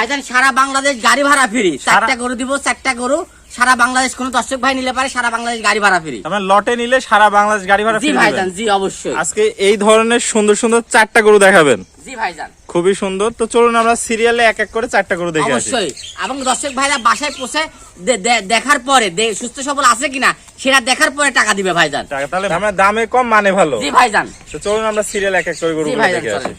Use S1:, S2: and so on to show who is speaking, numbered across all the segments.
S1: ভাইজান সারা বাংলাদেশ গাড়ি ভাড়া ফ্রি। চারটা গরু দিব চারটা গরু। সারা বাংলাদেশ কোনো দর্শক ভাই নিলে পারে সারা বাংলাদেশ গাড়ি ভাড়া ফ্রি।
S2: আমার লটে নিলে সারা বাংলাদেশ গাড়ি ভাড়া
S1: জি
S2: ফ্রি
S1: ভাইজান জি অবশ্যই।
S2: আজকে এই ধরনের সুন্দর সুন্দর চারটা গরু দেখাবেন।
S1: জি ভাইজান
S2: খুবই সুন্দর। তো চলুন আমরা সিরিয়ালে এক এক করে চারটা গরু দেখে
S1: অবশ্যই। এবং দর্শক ভাইরা বাসায় পৌঁছে দেখার পরে সুস্থ সবল আছে কিনা সেটা দেখার পরে টাকা দিবে ভাইজান
S2: টাকা তাহলে আমরা দামে কম মানে ভালো।
S1: জি ভাইজান
S2: তো চলুন আমরা সিরিয়াল এক এক করে গরু
S1: জি
S2: দেখে আসি।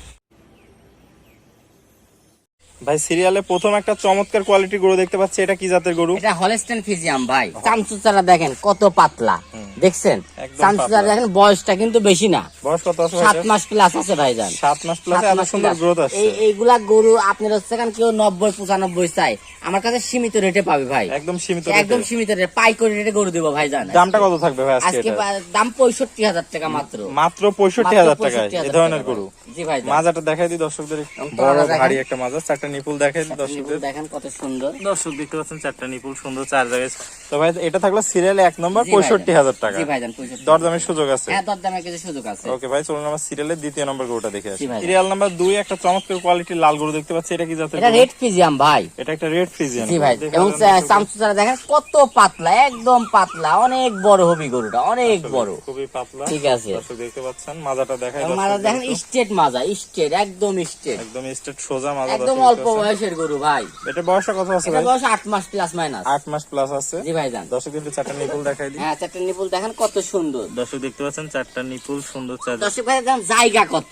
S2: ভাই সিরিয়ালে প্রথম একটা চমৎকার কোয়ালিটি গরু দেখতে পাচ্ছি। এটা কি জাতের গরু?
S1: এটা হলস্টেন ফিজিয়াম ভাই। চামচুচারা দেখেন কত পাতলা। দেখছেন? চামচুচারা দেখেন বয়সটা কিন্তু বেশি না।
S2: বয়স কত আছে
S1: সাত মাস প্লাস আছে ভাইজান।
S2: সাত মাস প্লাস এত সুন্দর গ্রোথ আসছে।
S1: এই এইগুলা গরু আপনার হচ্ছে কারণ কেউ নব্বই পঁচানব্বই চাই আমার কাছে সীমিত রেটে পাবে ভাই।
S2: একদম সীমিত
S1: একদম সীমিত রেটে পাইকারি রেটে গরু দেবো ভাই
S2: দামটা কত থাকবে ভাই আজকে
S1: আজকে
S2: এটা?
S1: পা- দাম পঁয়ষট্টি হাজার টাকা মাত্র।
S2: মাত্র পঁয়ষট্টি হাজার টাকায়
S1: 65,000
S2: এই ধরনের গরু।
S1: জি ভাই
S2: মাজাটা দেখাই দিই দর্শকদের বড় ভারী একটা মাজা। চারটা নিপুল দেখাই দিই দর্শকদের।
S1: দেখেন কত সুন্দর।
S2: দর্শক দেখতে পাচ্ছেন চারটা নিপুল সুন্দর চার জায়গায়। তো ভাই এটা থাকল সিরিয়ালে এক নম্বর পঁয়ষট্টি হাজার টাকা।
S1: জি ভাইজান পঁয়ষট্টি
S2: দরদামের সুযোগ আছে।
S1: হ্যাঁ দরদামের কিছু সুযোগ আছে।
S2: ওকে ভাই চলুন আমরা সিরিয়ালের দ্বিতীয় নম্বর গরুটা দেখে আসি। সিরিয়াল নাম্বার দুই একটা চমৎকার কোয়ালিটির লাল গরু দেখতে পাচ্ছি। এটা কি জাতের
S1: এটা রেড ফিজিয়াম ভাই।
S2: এটা একটা রেড ফ্রিজিয়ান
S1: জি ভাই। এবং দেখেন কত পাতলা একদম পাতলা অনেক বড় হবি গরুটা অনেক বড়।
S2: খুবই পাতলা।
S1: ঠিক আছে।
S2: দর্শক দেখতে পাচ্ছেন মাজাটা দেখাই
S1: মাজা দেখেন স্টেট মাজা স্টেট একদম স্টেট
S2: একদম স্ট্রেট সোজা মাজা
S1: একদম অল্প বয়সের গরু ভাই।
S2: এটা বয়সটা কত আছে
S1: এটা
S2: ভাই?
S1: বয়স আট মাস প্লাস মাইনাস
S2: আট মাস প্লাস আছে।
S1: জি ভাই জান।
S2: দর্শক কিন্তু চারটা নিপুল দেখাই দিই।
S1: হ্যাঁ চারটে নিপুল দেখেন কত সুন্দর।
S2: দর্শক দেখতে পাচ্ছেন চারটা নিপুল সুন্দর
S1: দর্শক ভাই জায়গা কত?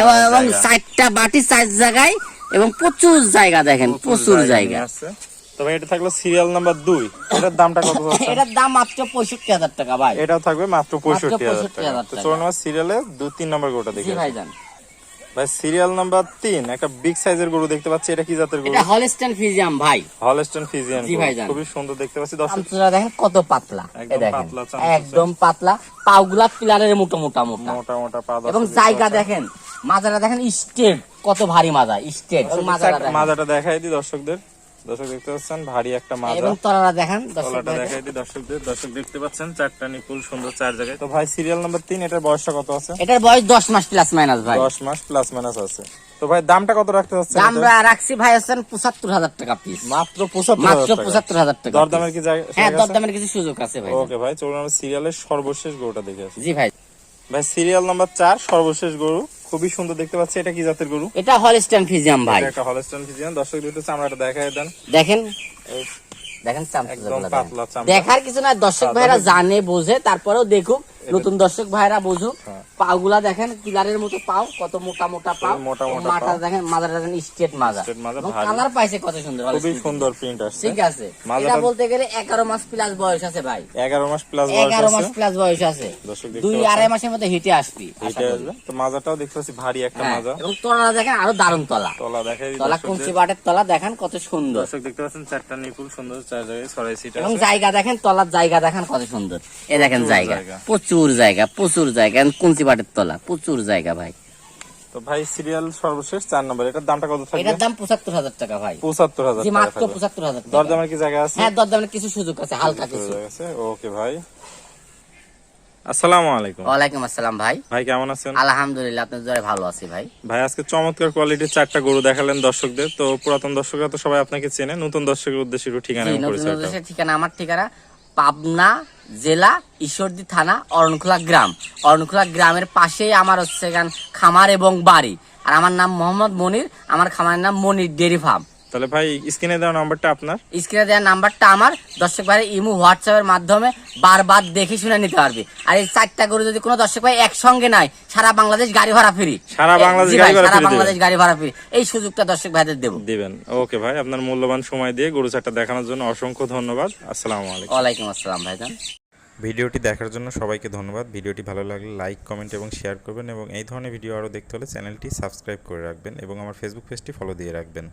S1: এবং। চারটা বাটি চার জায়গায় এবং প্রচুর জায়গা দেখেন প্রচুর জায়গা
S2: তবে এটা থাকল সিরিয়াল নাম্বার দুই। এটার দামটা কত
S1: এটার দাম মাত্র পঁয়ষট্টি হাজার টাকা ভাই।
S2: এটাও থাকবে মাত্র পঁয়ষট্টি হাজার
S1: 65,000
S2: টাকা। তো চলুন সিরিয়ালে দু তিন নম্বর গোটা দেখি
S1: ভাই জান
S2: ভাই সিরিয়াল নাম্বার তিন একটা বিগ সাইজের গরু দেখতে পাচ্ছি। এটা কি জাতের গরু?
S1: এটা হলস্টেন ফিজিয়াম ভাই।
S2: হলস্টেন ফিজিয়াম
S1: জি।
S2: খুবই সুন্দর দেখতে পাচ্ছি। দর্শক
S1: দেখেন কত পাতলা।
S2: একদম
S1: দেখেন। একদম পাতলা। পাগুলা পিলারের মোটা মোটা মোটা।
S2: মোটা মোটা পা
S1: এবং জায়গা দেখেন। মাজারা দেখেন স্টেট কত ভারী মাজা স্টেট মাজারা
S2: মাজাটা দেখাই দি দর্শকদের। দর্শক দেখতে পাচ্ছেন ভারী একটা মাজা।
S1: এবং তলারা দেখেন দর্শক
S2: তলাটা দেখাই দিই দর্শকদের দর্শক দেখতে পাচ্ছেন চারটা নিপুল সুন্দর চার জায়গায়। তো ভাই সিরিয়াল নাম্বার তিন এটার বয়সটা কত আছে?
S1: এটার বয়স দশ মাস প্লাস মাইনাস ভাই।
S2: দশ মাস প্লাস মাইনাস আছে। তো ভাই দামটা কত রাখতে
S1: দাম
S2: এটার?
S1: রাখছি ভাই আছেন পঁচাত্তর হাজার টাকা পিস
S2: মাত্র পঁচাত্তর
S1: মাত্র
S2: হাজার টাকা।
S1: পঁচাত্তর হাজার টাকা
S2: দরদামের কি জায়গা
S1: হ্যাঁ দরদামের কিছু সুযোগ আছে ভাই।
S2: ওকে ভাই চলুন আমরা সিরিয়ালের সর্বশেষ গরুটা দেখে আসি।
S1: জি ভাই।
S2: ভাই সিরিয়াল নাম্বার চার সর্বশেষ গরু। খুবই সুন্দর দেখতে পাচ্ছি এটা কি জাতের গরু?
S1: এটা হলস্টাইন ফিজিয়াম ভাই।
S2: এটা একটা হলস্টন ফিজিয়াম দর্শক দেখতে চামড়াটা দেখায় দেন।
S1: দেখেন? দেখেন
S2: চামড়া।
S1: দেখার কিছু না দর্শক ভাইরা জানে বোঝে তারপরেও দেখুক। নতুন দর্শক ভাইরা বুঝুক
S2: হ্যাঁ।
S1: পাগুলা দেখেন কিলারের মতো পাও কত মোটা মোটা পাও। মাথা দেখেন মাথাটা দেখেন স্টেট মাজা। কালার পাইছে কত সুন্দর
S2: খুবই সুন্দর প্রিন্ট আসছে।
S1: ঠিক আছে। এটা বলতে গেলে এগারো মাস প্লাস বয়স আছে ভাই।
S2: এগারো মাস প্লাস বয়স
S1: এগারো মাস প্লাস বয়স আছে। দুই আড়াই মাসের মধ্যে হিটে আসবি।
S2: তো মাজাটাও দেখতে পাচ্ছি ভারী একটা
S1: হ্যাঁ,
S2: মাজা।
S1: এবং তলা দেখেন আরও দারুণ তলা।
S2: তলা দিই
S1: তলা কুঞ্চি বাটের তলা দেখেন কত সুন্দর।
S2: দর্শক দেখতে পাচ্ছেন চারটা নিপুল সুন্দর চার জায়গায় ছড়াই সিট
S1: এবং জায়গা দেখেন তলার জায়গা দেখেন কত সুন্দর। এ দেখেন জায়গা।
S2: জায়গা।
S1: প্রচুর জায়গা প্রচুর জায়গা কুঞ্চি বাটের তলা প্রচুর জায়গা ভাই।
S2: তো ভাই সিরিয়াল সর্বশেষ চার নম্বর এটার দামটা কত থাকবে?
S1: এটার দাম পঁচাত্তর হাজার টাকা ভাই।
S2: পঁচাত্তর হাজার
S1: জি মাত্র পঁচাত্তর হাজার
S2: দরদামের কি জায়গা আছে?
S1: হ্যাঁ দরদামের কিছু সুযোগ আছে হালকা কিছু।
S2: ওকে ভাই। আসসালামু আলাইকুম।
S1: ওয়ালাইকুম আসসালাম ভাই।
S2: ভাই কেমন আছেন?
S1: আলহামদুলিল্লাহ আপনার ভালো আছি ভাই।
S2: ভাই আজকে চমৎকার কোয়ালিটির চারটা গরু দেখালেন দর্শকদের। তো পুরাতন দর্শকরা তো সবাই আপনাকে চেনে নতুন দর্শকের উদ্দেশ্যে একটু ঠিকানা
S1: নতুন ঠিকানা আমার ঠিকানা পাবনা জেলা ঈশ্বরদী থানা অরণখোলা গ্রাম। অরণখোলা গ্রামের পাশেই আমার হচ্ছে এখান খামার এবং বাড়ি। আর আমার নাম মোহাম্মদ মনির, আমার খামারের নাম মনির ডেরি ফার্ম।
S2: তাহলে ভাই স্ক্রিনে দেওয়া নাম্বারটা আপনার?
S1: স্ক্রিনে দেওয়া নাম্বারটা আমার। দর্শক ভাই ইমু হোয়াটসঅ্যাপের মাধ্যমে বারবার দেখে শুনে নিতে পারবে। আর এই চারটা গরু যদি কোনো দর্শক ভাই একসঙ্গে নাই সারা বাংলাদেশ গাড়ি ভাড়া ফ্রি।
S2: সারা বাংলাদেশ গাড়ি ভাড়া
S1: সারা বাংলাদেশ গাড়ি ভাড়া ফ্রি। এই সুযোগটা দর্শক ভাইদের দেবো।
S2: দিবেন। ওকে ভাই আপনার মূল্যবান সময় দিয়ে গরু চারটা দেখানোর জন্য অসংখ্য ধন্যবাদ। আসসালামু আলাইকুম।
S1: ওয়ালাইকুম আসসালাম ভাইজান।
S3: ভিডিওটি দেখার জন্য সবাইকে ধন্যবাদ। ভিডিওটি ভালো লাগলে লাইক কমেন্ট এবং শেয়ার করবেন এবং এই ধরনের ভিডিও আরও দেখতে হলে চ্যানেলটি সাবস্ক্রাইব করে রাখবেন এবং আমার ফেসবুক পেজটি ফলো দিয়ে রাখবেন।